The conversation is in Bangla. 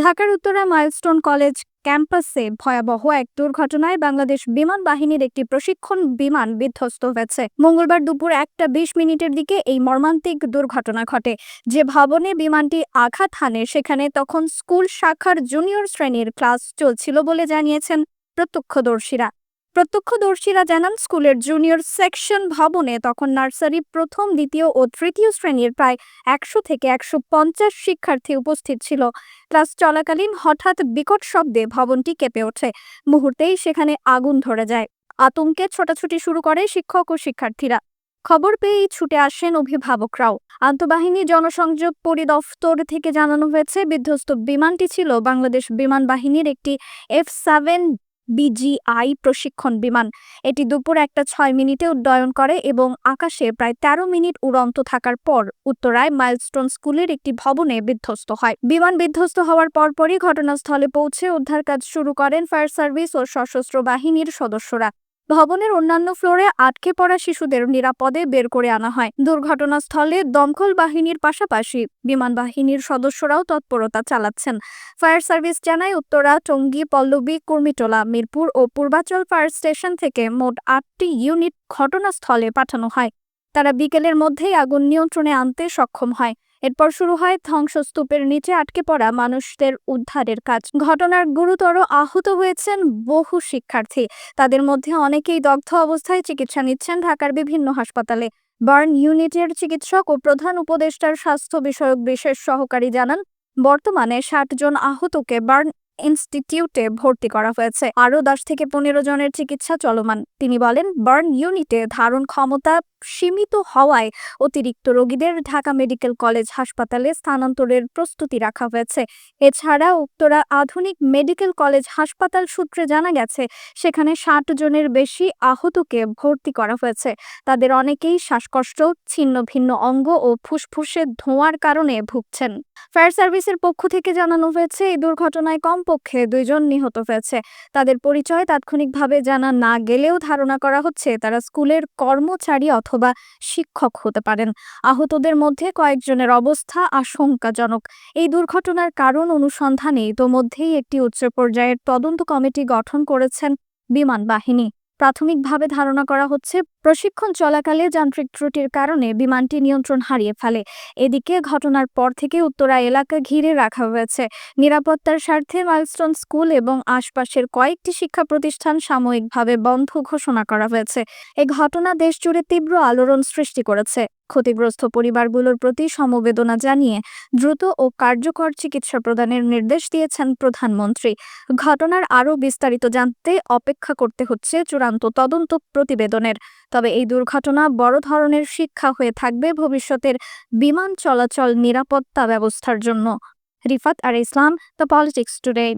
ঢাকার উত্তরা মাইলস্টোন কলেজ ক্যাম্পাসে ভয়াবহ এক দুর্ঘটনায় বাংলাদেশ বিমান বাহিনীর একটি প্রশিক্ষণ বিমান বিধ্বস্ত হয়েছে। মঙ্গলবার দুপুর একটা বিশ মিনিটের দিকে এই মর্মান্তিক দুর্ঘটনা ঘটে। যে ভবনে বিমানটি আঘাত হানে, সেখানে তখন স্কুল শাখার জুনিয়র শ্রেণির ক্লাস চলছিল বলে জানিয়েছেন প্রত্যক্ষদর্শীরা। প্রত্যক্ষদর্শীরা জানান, স্কুলের জুনিয়র সেকশন ভবনে তখন নার্সারি প্রথম, দ্বিতীয় ও তৃতীয় শ্রেণির প্রায় একশো থেকে একশো পঞ্চাশ শিক্ষার্থী উপস্থিত ছিল। ক্লাস চলাকালীন হঠাৎ বিকট শব্দে ভবনটি কেঁপে ওঠে। মুহূর্তেই সেখানে আগুন ধরে যায়। আতঙ্কে ছোটাছুটি শুরু করে শিক্ষক ও শিক্ষার্থীরা। খবর পেয়েই ছুটে আসেন অভিভাবকরাও। আন্তঃবাহিনী জনসংযোগ পরিদফতর থেকে জানানো হয়েছে, বিধ্বস্ত বিমানটি ছিল বাংলাদেশ বিমান বাহিনীর একটি এফ সেভেন বিজিআই প্রশিক্ষণ বিমান। এটি দুপুর একটা ছয় মিনিটে উড্ডয়ন করে এবং আকাশে প্রায় তেরো মিনিট উড়ন্ত থাকার পর উত্তরায় মাইলস্টোন স্কুলের একটি ভবনে বিধ্বস্ত হয়। বিমান বিধ্বস্ত হওয়ার পরপরই ঘটনাস্থলে পৌঁছে উদ্ধার কাজ শুরু করেন ফায়ার সার্ভিস ও সশস্ত্র বাহিনীর সদস্যরা। ভবনের অন্যান্য ফ্লোরে আটকে পড়া শিশুদের নিরাপদে বের করে আনা হয়। দুর্ঘটনাস্থলে দমকল বাহিনীর পাশাপাশি বিমান বাহিনীর সদস্যরাও তৎপরতা চালাচ্ছেন। ফায়ার সার্ভিস জানায়, উত্তরা, টঙ্গী, পল্লবী, কুর্মিটোলা, মিরপুর ও পূর্বাচল ফায়ার স্টেশন থেকে মোট আটটি ইউনিট ঘটনাস্থলে পাঠানো হয়। তারা বিকেলের মধ্যেই আগুন নিয়ন্ত্রণে আনতে সক্ষম হয়। এরপর শুরু হয় ধ্বংসস্তূপের নিচে আটকে পড়া মানুষদের উদ্ধারের কাজ। ঘটনার গুরুতর আহত হয়েছেন বহু শিক্ষার্থী। তাদের মধ্যে অনেকেই দগ্ধ অবস্থায় চিকিৎসা নিচ্ছেন ঢাকার বিভিন্ন হাসপাতালে। বার্ন ইউনিটের চিকিৎসক ও প্রধান উপদেষ্টার স্বাস্থ্য বিষয়ক বিশেষ সহকারী জানান, বর্তমানে ষাট জন আহতকে বার্ন ইনস্টিটিউটে ভর্তি করা হয়েছে। আরও দশ থেকে পনেরো জনের চিকিৎসা চলমান। তিনি বলেন, বার্ন ইউনিটে ধারণ ক্ষমতা সীমিত হওয়ায় অতিরিক্ত রোগীদের ঢাকা মেডিকেল কলেজ হাসপাতালে স্থানান্তরের প্রস্তুতি রাখা হয়েছে। এছাড়া উত্তরা আধুনিক মেডিকেল কলেজ হাসপাতাল সূত্রে জানা গেছে, সেখানে ষাট জনের বেশি আহতকে ভর্তি করা হয়েছে। তাদের অনেকেই শ্বাসকষ্ট, ছিন্ন ভিন্ন অঙ্গ ও ফুসফুসে ধোঁয়ার কারণে ভুগছেন। ফায়ার সার্ভিসের পক্ষ থেকে জানানো হয়েছে, এই দুর্ঘটনায় কমপক্ষে দুইজন নিহত হয়েছে। তাদের পরিচয় তাৎক্ষণিকভাবে জানা না গেলেও ধারণা করা হচ্ছে তারা স্কুলের কর্মচারী অথবা শিক্ষক হতে পারেন। আহতদের মধ্যে কয়েকজনের অবস্থা আশঙ্কাজনক। এই দুর্ঘটনার কারণ অনুসন্ধানে ইতোমধ্যেই একটি উচ্চ পর্যায়ের তদন্ত কমিটি গঠন করেছেন বিমান বাহিনী। প্রাথমিকভাবে ধারণা করা হচ্ছে প্রশিক্ষণ চলাকালে যান্ত্রিক ত্রুটির কারণে বিমানটি নিয়ন্ত্রণ হারিয়ে ফেলে। এদিকে ঘটনার পর থেকে উত্তরা এলাকা ঘিরে রাখা হয়েছে। নিরাপত্তার স্বার্থে মাইলস্টোন স্কুল এবং আশপাশের কয়েকটি শিক্ষা প্রতিষ্ঠান সাময়িকভাবে বন্ধ ঘোষণা করা হয়েছে। এ ঘটনা দেশজুড়ে তীব্র আলোড়ন সৃষ্টি করেছে। ক্ষতিগ্রস্ত পরিবারগুলোর প্রতি সমবেদনা জানিয়ে দ্রুত ও কার্যকর চিকিৎসা প্রদানের নির্দেশ দিয়েছেন প্রধানমন্ত্রী। ঘটনার আরও বিস্তারিত জানতে অপেক্ষা করতে হচ্ছে চূড়ান্ত তদন্ত প্রতিবেদনের। তবে এই দুর্ঘটনা বড় ধরনের শিক্ষা হয়ে থাকবে ভবিষ্যতের বিমান চলাচল নিরাপত্তা ব্যবস্থার জন্য। রিফাত আর ইসলাম, দ্য পলিটিক্স টুডে।